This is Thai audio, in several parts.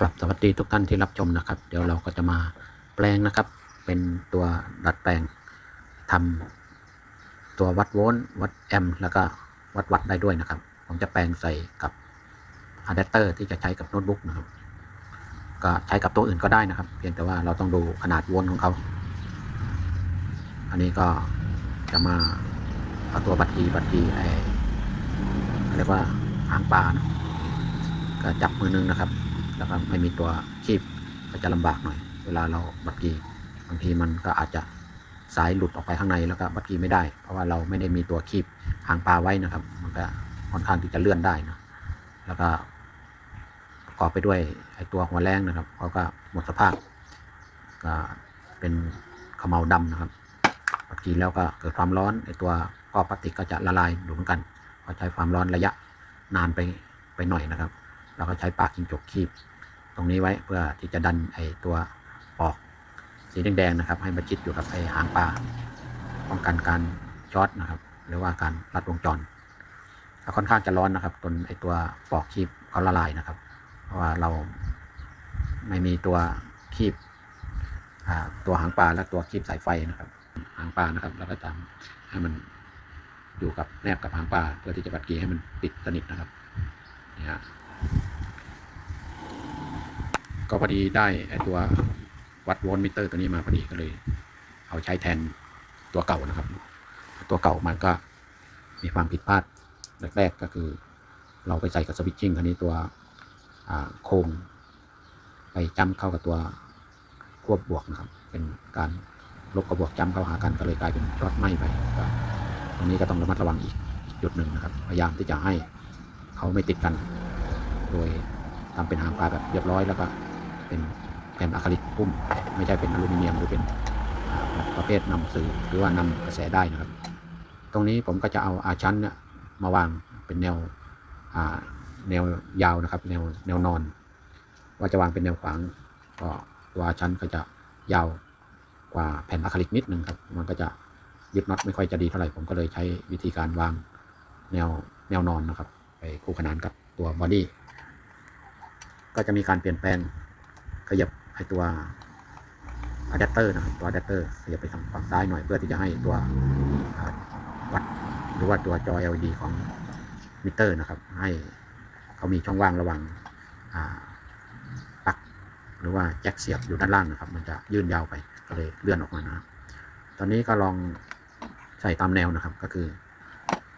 กลับสวัสดีทุกท่านที่รับชมนะครับ เดี๋ยวเราก็จะมาแปลงนะครับ เป็นตัวดัดแปลงทำตัววัดโวลต์วัดแอมป์แล้วก็วัดวัดได้ด้วยนะครับ ผมจะแปลงใส่กับอะแดปเตอร์ที่จะใช้กับโน้ตบุ๊กนะครับ ก็ใช้กับตัวอื่นก็ได้นะครับ เพียงแต่ว่าเราต้องดูขนาดโวลต์ของเขา อันนี้ก็จะมาเอาตัวบัตรกีบัตรกีไอเรียกว่าหางปลานะก็จับมือนึงนะครับ แล้วก็ไม่มีตัวคีบก็จะลำบากหน่อย เวลาเราบัตรกีบางทีมันก็อาจจะสายหลุดออกไปข้างในแล้วก็บัตรกีไม่ได้ เพราะว่าเราไม่ได้มีตัวคีบหางปลาไว้นะครับ มันก็ค่อนข้างที่จะเลื่อนได้นะแล้วก็ประกอบไปด้วยไอตัวหัวแรงนะครับเขาก็หมดสภาพก็เป็นขมเหลาดำนะครับบัตรกีแล้วก็เกิดความร้อนไอตัวก้อพลาสติกก็จะละลายดูเหมือนกันเพระใช้ความร้อนระยะนานไปไปหน่อยนะครับ เราก็ใช้ปากจิงจกคีบ ตรงนี้ไว้เพื่อที่จะดันไอตัวปอกสีแดงๆนะครับ ให้มาชิดอยู่กับไอหางปลาป้องกันการช็อตนะครับ หรือว่าการรัดวงจรค่อนข้างจะร้อนนะครับจนไอตัวปอกคีบเขาละลายนะครับ เพราะว่าเราไม่มีตัวคีบตัวหางปลาและตัวคีบสายไฟนะครับ หางปลานะครับแล้วก็ทำให้มันอยู่กับแนบกับหางปลาเพื่อที่จะบัดกีให้มันปิดสนิทนะครับเนี่ยฮะ ก็พอดีได้ไอตัววัดโวลต์มิเตอร์ตัวนี้มาพอดีก็เลย เอาใช้แทนตัวเก่านะครับ ตัวเก่ามันก็มีความผิดพลาดแรกๆก็คือ เราไปใส่กับสวิตชิ่งคันนี้ตัวโคมไปจ้ำเข้ากับตัวควบบวกนะครับ เป็นการลบกับบวกจ้ำเข้าหากันก็เลยกลายเป็นช็อตไหม้ไปตรงนี้ก็ต้องระมัดระวังอีกจุดหนึ่งนะครับ พยายามที่จะให้เขาไม่ติดกัน โดยทำเป็นหางปลาแบบเรียบร้อยแล้วก็ เป็นแผ่นอะคริลิกพุ่มไม่ใช่เป็นอลูมิเนียมหรือเป็นประเภทนำสื่อหรือว่านำกระแสได้นะครับ ตรงนี้ผมก็จะเอาอาชั้นเนี่ยมาวางเป็นแนวแนวยาวนะครับ แนวแนวนอน ว่าจะวางเป็นแนวขวางก็ตัวอาชั้นก็จะยาวกว่าแผ่นอะคริลิกนิดนึงครับ มันก็จะยึดน็อตไม่ค่อยจะดีเท่าไหร่ผมก็เลยใช้วิธีการวางแนวแนวนอนนะครับ ไปคู่ขนานกับตัวบอดี้ก็จะมีการเปลี่ยนแปลง ขยับไอตัวอะแดปเตอร์นะครับตัวอะแดปเตอร์ขยับไปทางฝั่งซ้ายหน่อยเพื่อที่จะให้ตัววัดหรือว่าตัวจอ LED ของมิเตอร์นะครับ ให้เขามีช่องว่างระหว่างปลั๊กหรือว่าแจ็คเสียบอยู่ด้านล่างนะครับ มันจะยื่นยาวไปก็เลยเลื่อนออกมานะครับตอนนี้ก็ลองใส่ตามแนวนะครับ ก็คือ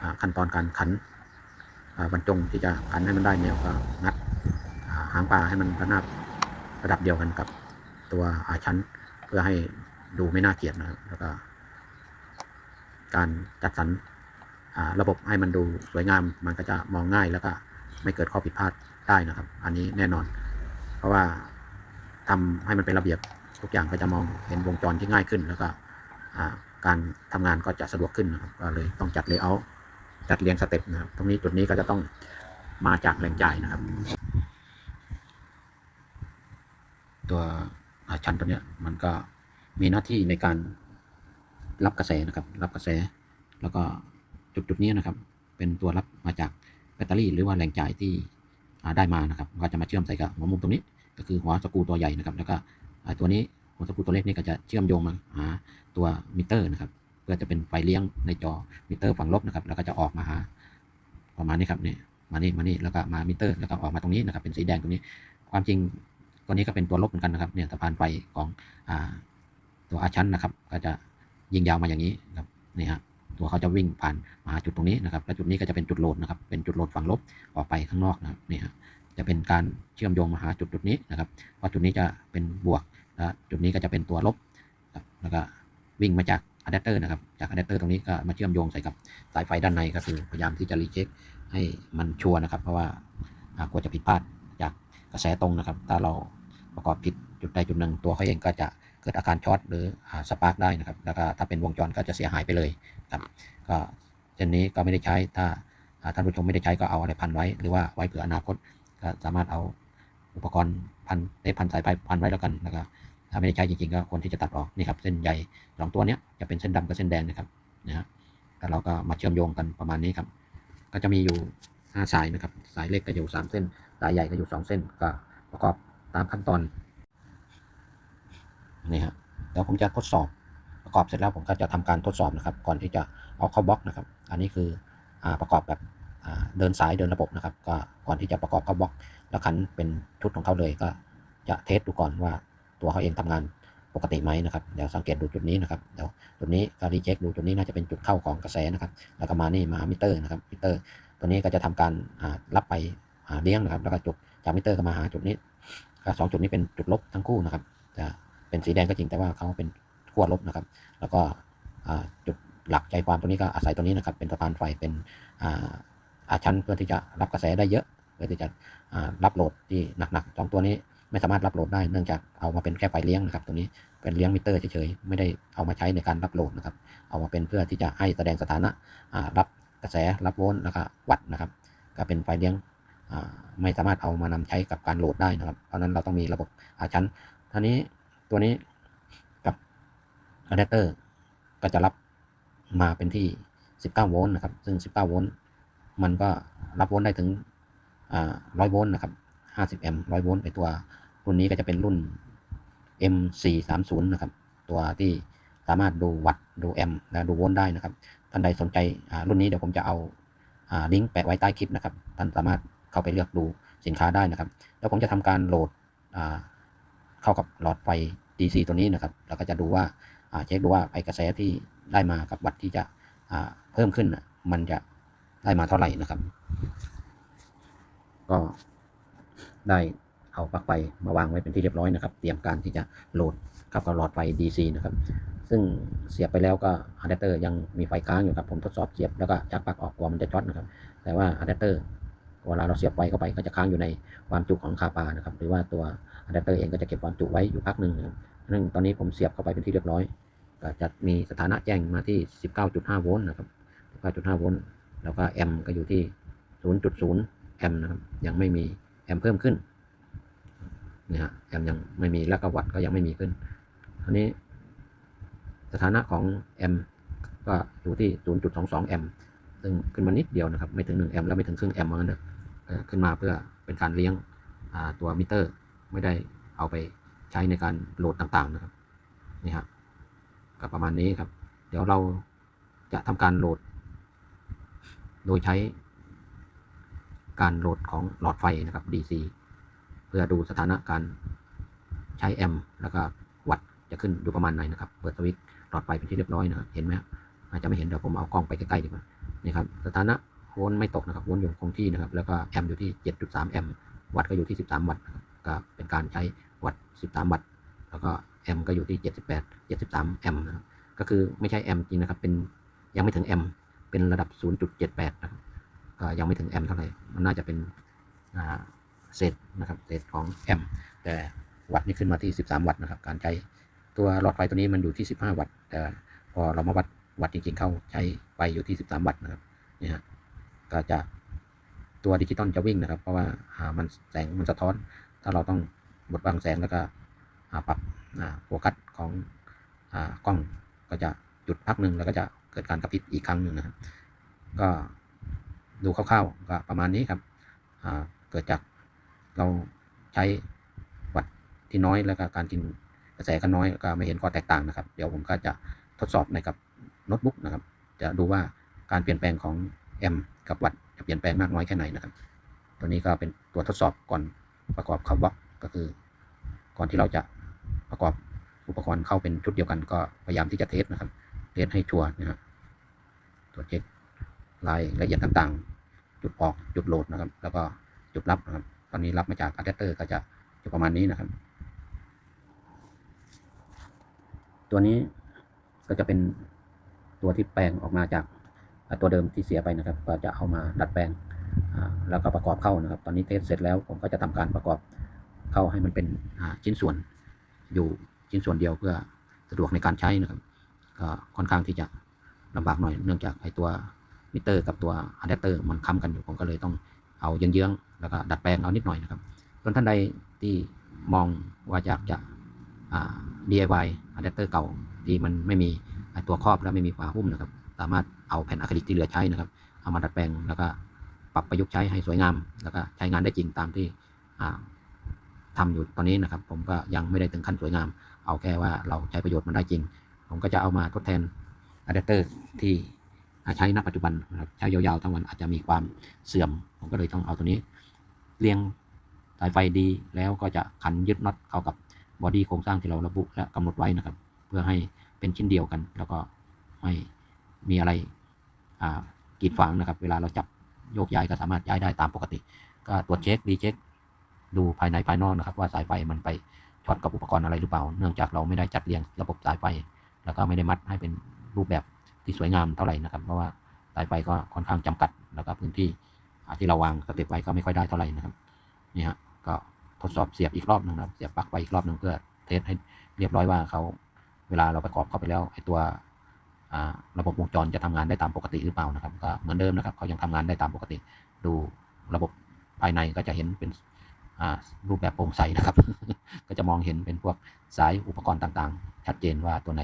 อขั้นตอนการขันบรรจงที่จะขันให้มันได้แนวก็งัดหางปลาให้มันระนาบ ระดับเดียวกันกับตัวอาชั้น เพื่อให้ดูไม่น่าเกลียดนะครับแล้วก็การจัดสรรระบบให้มันดูสวยงามมันก็จะมองง่ายแล้วก็ไม่เกิดข้อผิดพลาดได้นะครับ อันนี้แน่นอน เพราะว่าทำให้มันเป็นระเบียบทุกอย่างก็จะมองเห็นวงจรที่ง่ายขึ้น แล้วก็การทำงานก็จะสะดวกขึ้นนะครับก็เลยต้องจัดเลเยอร์จัดเรียงสเต็ปนะครับ ตรงนี้จุดนี้ก็จะต้องมาจากแรงจ่ายนะครับ ตัวชั้นตัวเนี้ยมันก็มีหน้าที่ในการรับกระแสนะครับ รับกระแส แล้วก็จุดจุดนี้นะครับ เป็นตัวรับมาจากแบตเตอรี่ หรือว่าแรงจ่ายที่ได้มานะครับก็จะมาเชื่อมใส่กับหัวมุมตรงนี้ ก็คือหัวสกูตัวใหญ่นะครับ แล้วก็ตัวนี้หัวสกูตัวเล็กนี่ก็จะเชื่อมโยงมาหาตัวมิเตอร์นะครับเพื่อจะเป็นไฟเลี้ยงในจอมิเตอร์ฝั่งลบนะครับ แล้วก็จะออกมาหาประมาณนี้ครับเนี่ยมานี่มานี่แล้วก็มามิเตอร์แล้วก็ออกมาตรงนี้นะครับเป็นสีแดงตรงนี้ ความจริง ตัวนี้ก็เป็นตัวลบเหมือนกันนะครับเนี่ยสะพานไฟของอ่าตัวอาชันนะครับ ก็จะยิงยาวมาอย่างนี้ครับนี่ฮะตัวเขาจะวิ่งผ่านมาหาจุดตรงนี้นะครับและจุดนี้ก็จะเป็นจุดโหลดนะครับ เป็นจุดโหลดฝั่งลบออกไปข้างนอกนะครับนี่ฮะจะเป็นการเชื่อมโยงมาหาจุดจุดนี้นะครับเพราะจุดนี้จะเป็นบวกและจุดนี้ก็จะเป็นตัวลบครับแล้วก็วิ่งมาจากอะแดปเตอร์นะครับ จากอะแดปเตอร์ตรงนี้ก็มาเชื่อมโยงใส่กับสายไฟด้านในก็คือพยายามที่จะรีเช็คให้มันชัวร์นะครับ เพราะว่ากลัวจะผิดพลาดจากกระแสตรงนะครับ ถ้าเรา ประกอบผิดจุดใดจุดหนึ่งตัวเขาเองก็จะเกิดอาการช็อตหรือสปาร์กได้นะครับแล้วก็ถ้าเป็นวงจรก็จะเสียหายไปเลยครับก็เช่นนี้ก็ไม่ได้ใช้ถ้าท่านผู้ชมไม่ได้ใช้ก็เอาอะไรพันไว้ หรือว่าไว้เผื่ออนาคตก็สามารถเอาอุปกรณ์พันเทปพันสายไฟพันไว้แล้วกันแล้วก็ถ้าไม่ได้ใช้จริงๆก็ควรที่จะตัดออกนี่ครับเส้นใยสองตัวนี้จะเป็นเส้นดำกับเส้นแดงนะครับนะฮะแล้วเราก็มาเชื่อมโยงกันประมาณนี้ครับ ก็จะมีอยู่ห้าสายนะครับ สายเล็กก็อยู่สามเส้น สายใหญ่ก็อยู่สองเส้น ก็ประกอบ ตามขั้นตอนนี่ฮะเดี๋ยวผมจะทดสอบประกอบเสร็จแล้วผมก็จะทำการทดสอบนะครับ ก่อนที่จะเอาเข้าบล็อกนะครับ อันนี้คืออประกอบแบบเดินสายเดินระบบนะครับ ก็ก่อนที่จะประกอบเข้าบล็อก แล้วขันเป็นชุดของเขาเลยก็จะเทสดูก่อนว่าตัวเขาเองทำงานปกติไหมนะครับ เดี๋ยวสังเกตดูจุดนี้นะครับ เดี๋ยวจุดนี้ก็รีเช็คดูจุดนี้น่าจะเป็นจุดเข้าของกระแสนะครับ แล้วก็มานี่มามิเตอร์นะครับมิเตอร์ ตัวนี้ก็จะทำการรับไปเลี้ยงนะครับ แล้วก็จุดจากมิเตอร์ก็มาหาจุดนี้ สองจุดนี้เป็นจุดลบทั้งคู่นะครับจะเป็นสีแดงก็จริงแต่ว่าเขาเป็นขั้วลบนะครับ แล้วก็จุดหลักใจความตัวนี้ก็อาศัยตัวนี้นะครับ เป็นสะพานไฟเป็นอาชั้นเพื่อที่จะรับกระแสได้เยอะเพื่อที่จะรับโหลดที่หนักๆสองตัวนี้ไม่สามารถรับโหลดได้เนื่องจากเอามาเป็นแค่ไฟเลี้ยงนะครับ ตัวนี้เป็นเลี้ยงมิเตอร์เฉยๆไม่ได้เอามาใช้ในการรับโหลดนะครับ เอามาเป็นเพื่อที่จะให้แสดงสถานะรับกระแสรับโวลต์แล้วก็วัดนะครับ ก็เป็นไฟเลี้ยง ไม่สามารถเอามานำใช้กับการโหลดได้นะครับ เพราะนั้นเราต้องมีระบบอาชั้นท่านี้ตัวนี้กับอะแดปเตอร์ก็จะรับมาเป็นที่ 19 โวลต์นะครับ ซึ่ง 19 โวลต์มันก็รับโวลต์ได้ถึงอ่า100 โวลต์นะครับ 50 แอมป์ 100 โวลต์ไอตัวรุ่นนี้ก็จะเป็นรุ่น M430 นะครับ ตัวที่สามารถดูวัตต์ดูแอมป์และดูโวลต์ได้นะครับ ท่านใดสนใจรุ่นนี้เดี๋ยวผมจะเอาลิงก์แปะไว้ใต้คลิปนะครับ ท่านสามารถ เข้าไปเลือกดูสินค้าได้นะครับ แล้วผมจะทำการโหลดเข้ากับหลอดไฟ DC ตัวนี้นะครับ แล้วก็จะดูว่าเช็คดูว่าไอกระแสที่ได้มากับวัตที่จะเพิ่มขึ้นมันจะได้มาเท่าไหร่นะครับ ก็ได้เอาปลั๊กไฟมาวางไว้เป็นที่เรียบร้อยนะครับ เตรียมการที่จะโหลดเข้ากับหลอดไฟ DC นะครับ ซึ่งเสียบไปแล้วก็อะแดปเตอร์ยังมีไฟค้างอยู่ครับ ผมทดสอบเสียบแล้วก็ชักปลั๊กออกกลัวมันจะช็อตนะครับ แต่ว่าอะแดปเตอร์ เวลาเราเสียบไฟเข้าไปก็จะค้างอยู่ในความจุของคาปานะครับ หรือว่าตัวอะแดปเตอร์เองก็จะเก็บความจุไว้อยู่พักหนึ่งนะครับซึ่งตอนนี้ผมเสียบเข้าไปเป็นที่เรียบร้อย ก็จะมีสถานะแจ้งมาที่ 19.5 โวลต์นะครับ 19.5 โวลต์ แล้วก็แอมป์ก็อยู่ที่ 0.0 แอมป์นะครับ ยังไม่มีแอมป์เพิ่มขึ้นนะฮะแอมป์ยังไม่มีแล้วก็วัตต์ก็ยังไม่มีขึ้นอันนี้สถานะของแอมป์ก็อยู่ที่ 0.22 แอมป์ซึ่งขึ้นมานิดเดียวนะครับ ไม่ถึง 1 แอมแล้วไม่ถึงครึ่งแอมป์มาเนะ ขึ้นมาเพื่อเป็นการเลี้ยงตัวมิเตอร์ ไม่ได้เอาไปใช้ในการโหลดต่างๆนะครับนี่ครับก็ประมาณนี้ครับ เดี๋ยวเราจะทำการโหลด โดยใช้การโหลดของหลอดไฟนะครับ DC เพื่อดูสถานะการใช้แอมป์แล้วก็วัตต์จะขึ้นอยู่ประมาณไหนนะครับ เปิดสวิตช์หลอดไฟเป็นที่เรียบร้อยนะเห็นไหมอาจจะไม่เห็นเดี๋ยวผมเอากล้องไปใกล้ๆดีกว่านี่ครับสถานะ โวลต์ไม่ตกนะครับโวลต์อยู่คงที่นะครับ แล้วก็แอมป์อยู่ที่ 7.3 แอมป์วัตต์ก็อยู่ที่ 13 วัตต์ก็เป็นการใช้วัตต์ 13 วัตต์แล้วก็แอมป์ก็อยู่ที่ 78 73 แอมป์นะครับก็คือไม่ใช่แอมป์จริงนะครับเป็นยังไม่ถึงแอมป์เป็นระดับ 0.78 นะครับก็ยังไม่ถึงแอมป์เท่าไหร่มันน่าจะเป็นเศษนะครับเศษของแอมป์แต่วัตต์นี่ขึ้นมาที่ 13 วัตต์นะครับ การใช้ตัวหลอดไฟตัวนี้มันอยู่ที่ 15 วัตต์แต่พอเรามาวัดวัตต์จริงๆเข้าใช้ไฟอยู่ที่ 13 วัตต์นะครับนี่ฮะ ก็จะตัวดิจิตอลจะวิ่งนะครับ เพราะว่าามันแสงมันสะท้อน ถ้าเราต้องบดบังแสงแล้วก็ปรับโฟกัสของอกล้องก็จะหยุดพักหนึ่งแล้วก็จะเกิดการกระพริบอีกครั้งหนึ่งนะครับ ก็ดูคร่าวๆก็ประมาณนี้ครับเกิดจากเราใช้วัตที่น้อยแล้วก็การกินกระแสก็น้อยก็ไม่เห็นข้อแตกต่างนะครับ เดี๋ยวผมก็จะทดสอบในกับโน้ตบุ๊กนะครับ จะดูว่าการเปลี่ยนแปลงของ แอมป์กับวัตต์จะเปลี่ยนแปลงมากน้อยแค่ไหนนะครับ ตัวนี้ก็เป็นตัวทดสอบก่อนประกอบเข้าบอกก็คือ ก่อนที่เราจะประกอบอุปกรณ์เข้าเป็นชุดเดียวกันก็พยายามที่จะเทสนะครับ เทสให้ชัวร์นะครับตรวจเช็ครายละเอียดต่างๆ จุดออกจุดโหลดนะครับ แล้วก็จุดรับนะครับ ตอนนี้รับมาจากอะแดปเตอร์ก็จะอยู่ประมาณนี้นะครับ ตัวนี้ก็จะเป็นตัวที่แปลงออกมาจาก ตัวเดิมที่เสียไปนะครับ ก็จะเอามาดัดแปลงแล้วก็ประกอบเข้านะครับ ตอนนี้เทสเสร็จแล้วผมก็จะทำการประกอบเข้าให้มันเป็นชิ้นส่วนอยู่ชิ้นส่วนเดียวเพื่อสะดวกในการใช้นะครับก็ค่อนข้างที่จะลำบากหน่อยเนื่องจากไอตัวมิเตอร์กับตัวอะแดปเตอร์มันค้ำกันอยู่ผมก็เลยต้องเอาเยื้องๆแล้วก็ดัดแปลงเอานิดหน่อยนะครับส่วนท่านใดที่มองว่าอยากจะ DIY อะแดปเตอร์เก่าที่มันไม่มีไอตัวครอบและไม่มีฝาหุ้มนะครับ สามารถ เอาแผ่นอะคริลิกที่เหลือใช้นะครับเอามาดัดแปลงแล้วก็ปรับประยุกต์ใช้ให้สวยงาม แล้วก็ใช้งานได้จริงตามที่อ่าทำอยู่ตอนนี้นะครับ ผมก็ยังไม่ได้ถึงขั้นสวยงาม เอาแค่ว่าเราใช้ประโยชน์มันได้จริง ผมก็จะเอามาทดแทนอะแดปเตอร์ที่ใช้ณปัจจุบันนะครับใช้ยาวๆทั้งวันอาจจะมีความเสื่อม ผมก็เลยต้องเอาตัวนี้เรียงสายไฟดีแล้วก็จะขันยึดน็อตเข้ากับบอดี้โครงสร้างที่เราระบุและกำหนดไว้นะครับ เพื่อให้เป็นชิ้นเดียวกัน แล้วก็ไม่มีอะไร กีดขวางนะครับ เวลาเราจับโยกย้ายก็สามารถย้ายได้ตามปกติ ก็ตรวจเช็ครีเช็คดูภายในภายนอกนะครับ ว่าสายไฟมันไปช็อตกับอุปกรณ์อะไรหรือเปล่า เนื่องจากเราไม่ได้จัดเรียงระบบสายไฟ แล้วก็ไม่ได้มัดให้เป็นรูปแบบที่สวยงามเท่าไหร่นะครับ เพราะว่าสายไฟก็ค่อนข้างจำกัด แล้วก็พื้นที่อาที่เราวางสเต็ปไว้ก็ไม่ค่อยได้เท่าไหร่นะครับ นี่ฮะ ก็ทดสอบเสียบอีกรอบหนึงนะครับ เสียบปลั๊กไปอีกรอบหนึงเพื่อเทสให้เรียบร้อยว่าเขาเวลาเราประกอบเข้าไปแล้วไอ้ตัว ระบบวงจรจะทำงานได้ตามปกติหรือเปล่านะครับก็เหมือนเดิมนะครับเขายังทำงานได้ตามปกติ ดูระบบภายในก็จะเห็นเป็นรูปแบบโปร่งใสนะครับ ก็จะมองเห็นเป็นพวกสายอุปกรณ์ต่างๆ ชัดเจนว่าตัวไหน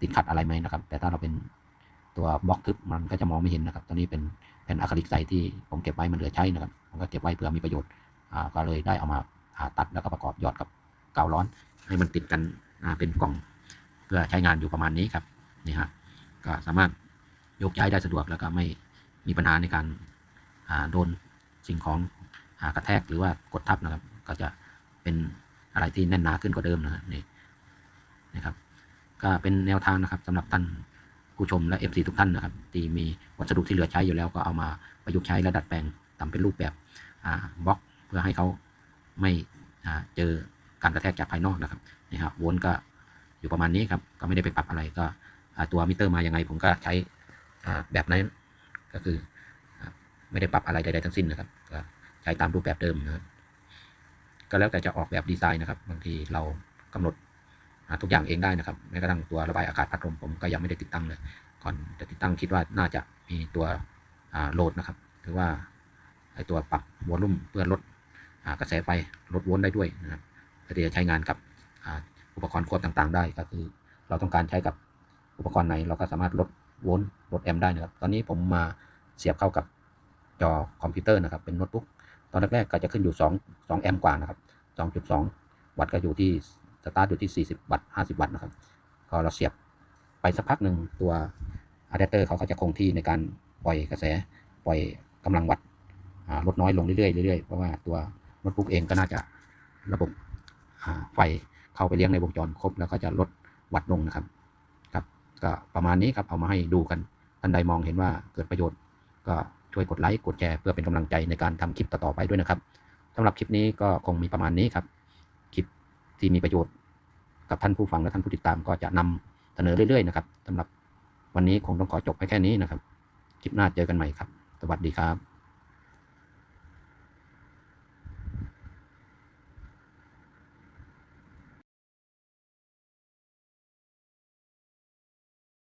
ติดขัดอะไรไหมนะครับ แต่ถ้าเราเป็นตัวบล็อกทึบมันก็จะมองไม่เห็นนะครับ ตัวนี้เป็นแผ่นอะคริลิกใสที่ผมเก็บไว้มันเหลือใช้นะครับผมก็เก็บไว้เพื่อมีประโยชน์ก็เลยได้เอามาตัดแล้วก็ประกอบหยอดกับกาวร้อน ให้มันติดกันเป็นกล่อง เพื่อใช้งานอยู่ประมาณนี้ครับนี่ฮะ ก็สามารถยกย้ายได้สะดวกแล้วก็ไม่มีปัญหาในการโดนสิ่งของอกระแทกหรือว่ากดทับนะครับ ก็จะเป็นอะไรที่แน่นหนาขึ้นกว่าเดิมนะนี่นะครับ ก็เป็นแนวทางนะครับสำหรับท่านผู้ชมและ FC ทุกท่านนะครับ ที่มีวัสดุที่เหลือใช้อยู่แล้วก็เอามาประยุกต์ใช้และดัดแปลงทำเป็นรูปแบบบล็อกเพื่อให้เขาไม่เจอการกระแทกจากภายนอกนะครับนี่ครับวนก็อยู่ประมาณนี้ครับก็ไม่ได้ไปปรับอะไรก็ ตัวมิเตอร์มายังไง ผมก็ใช้แบบนั้นก็คือไม่ได้ปรับอะไรใดๆทั้งสิ้นนะครับก็ใช้ตามรูปแบบเดิมนะครับก็แล้วแต่จะออกแบบดีไซน์นะครับบางทีเรากำหนดทุกอย่างเองได้นะครับแม้กระทั่งตัวระบายอากาศพัดลมผมก็ยังไม่ได้ติดตั้งเลยก่อนจะติดตั้งคิดว่าน่าจะมีตัวโหลดนะครับหรือว่าไอตัวปรับวอลลุ่มเพื่อลดกระแสไฟลดวลต์ได้ด้วยนะครับเพื่อที่จะใช้งานกับอุปกรณ์ควบต่างๆ ได้ก็คือเราต้องการใช้กับ อุปกรณ์ไหนเราก็สามารถลดโวลต์ลดแอมป์ได้นะครับ ตอนนี้ผมมาเสียบเข้ากับจอคอมพิวเตอร์นะครับ เป็นโน้ตบุ๊ก ตอนแรกๆก็จะขึ้นอยู่ 2 2 แอมป์กว่านะครับ 2.2 วัตต์ก็อยู่ที่สตาร์ทอยู่ที่ 40 วัตต์ 50 วัตต์นะครับ พอเราเสียบไปสักพักหนึ่งตัวอะแดปเตอร์เขาก็จะคงที่ในการปล่อยกระแส ปล่อยกำลังวัตต์ลดน้อยลงเรื่อยๆเรื่อยๆ เพราะว่าตัวโน้ตบุ๊กเองก็น่าจะระบบไฟเข้าไปเลี้ยงในวงจรครบแล้วก็จะลดวัตต์ลงนะครับ ก็ประมาณนี้ครับเอามาให้ดูกันท่านใดมองเห็นว่าเกิดประโยชน์ ก็ช่วยกดไลค์กดแชร์เพื่อเป็นกำลังใจในการทำคลิปต่อๆไปด้วยนะครับสำหรับคลิปนี้ก็คงมีประมาณนี้ครับคลิปที่มีประโยชน์ กับท่านผู้ฟังและท่านผู้ติดตามก็จะนำเสนอเรื่อยๆนะครับสำหรับวันนี้คงต้องขอจบไปแค่นี้นะครับคลิปหน้าเจอกันใหม่ครับ สวัสดีครับ